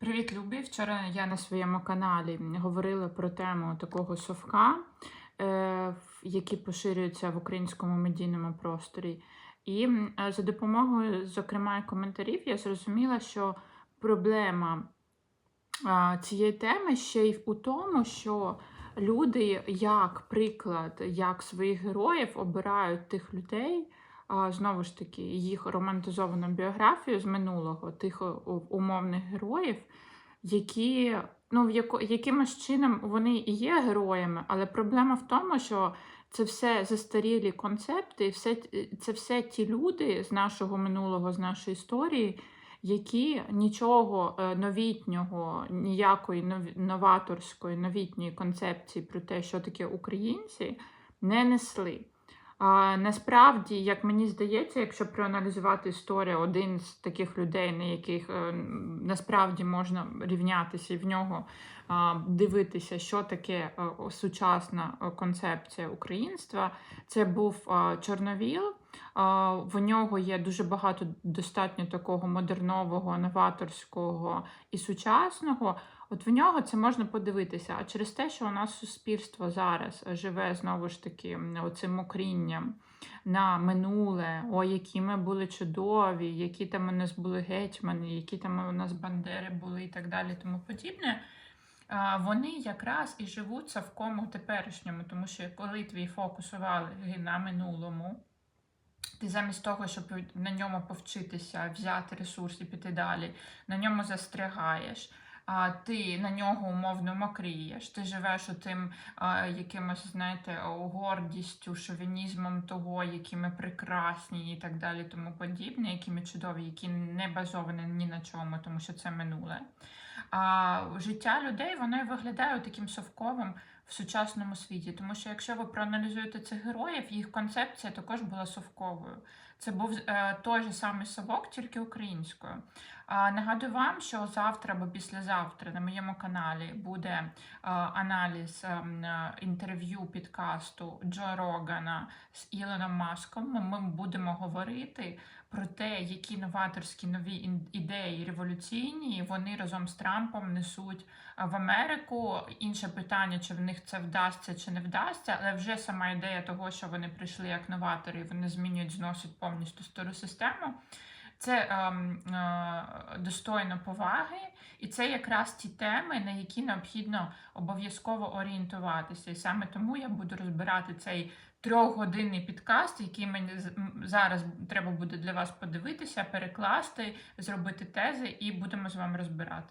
Привіт, Любі! Вчора я на своєму каналі говорила про тему такого совка, е, в- який в українському медійному просторі. І е, за допомогою, зокрема, коментарів, я зрозуміла, що проблема цієї теми ще й у тому, що люди, як приклад, як своїх героїв обирають тих людей, знову ж таки, їх романтизовану біографію з минулого, тих умовних героїв, які ну, в яко, якимось чином вони і є героями, але проблема в тому, що це все застарілі концепти, все, це все ті люди з нашого минулого, з нашої історії, які нічого е, новітнього, ніякої новаторської новітньої концепції про те, що таке українці, не несли. Насправді, як мені здається, якщо проаналізувати історію, один з таких людей, на яких е, насправді можна рівнятися і в нього дивитися, що таке е, сучасна е, концепція українства, це був Чорновіл. В нього є дуже багато достатньо такого модернового, новаторського і сучасного. От в нього це можна подивитися. А через те, що у нас суспільство зараз живе знову ж таки оцим мокрінням на минуле, о, які ми були чудові, які там у нас були гетьмани, які там у нас бандери були і так далі, тому подібне. Вони якраз і живуть совкому теперішньому, тому що коли твій фокус уваги на минулому, ти замість того, щоб на ньому повчитися, взяти ресурс і піти далі, на ньому застрягаєш. А ти на нього умовно мокрієш, ти живеш у тим якимось, знаєте, гордістю, шовінізмом того, які ми прекрасні і так далі, тому подібне, які ми чудові, які не базовані ні на чому, тому що це минуле. А життя людей воно виглядає таким совковим в сучасному світі. Тому що якщо ви проаналізуєте цих героїв, їх концепція також була совковою. Це був е, той же самий совок, тільки українською. А, нагадую вам, що завтра або післязавтра на моєму каналі буде е, аналіз ем, е, інтерв'ю підкасту Джо Рогана з Ілоном Маском. Ми будемо говорити про те, які новаторські нові ідеї революційні вони разом з Трампом несуть в Америку. Інше питання, чи в них це вдасться чи не вдасться, але вже сама ідея того, що вони прийшли як новатори, вони змінюють, зносять повністю стару систему. Це ем, е, достойно поваги, і це якраз ті теми, на які необхідно обов'язково орієнтуватися. І саме тому я буду розбирати цей трьохгодинний підкаст, який мені зараз треба буде для вас подивитися, перекласти, зробити тези, і будемо з вами розбирати.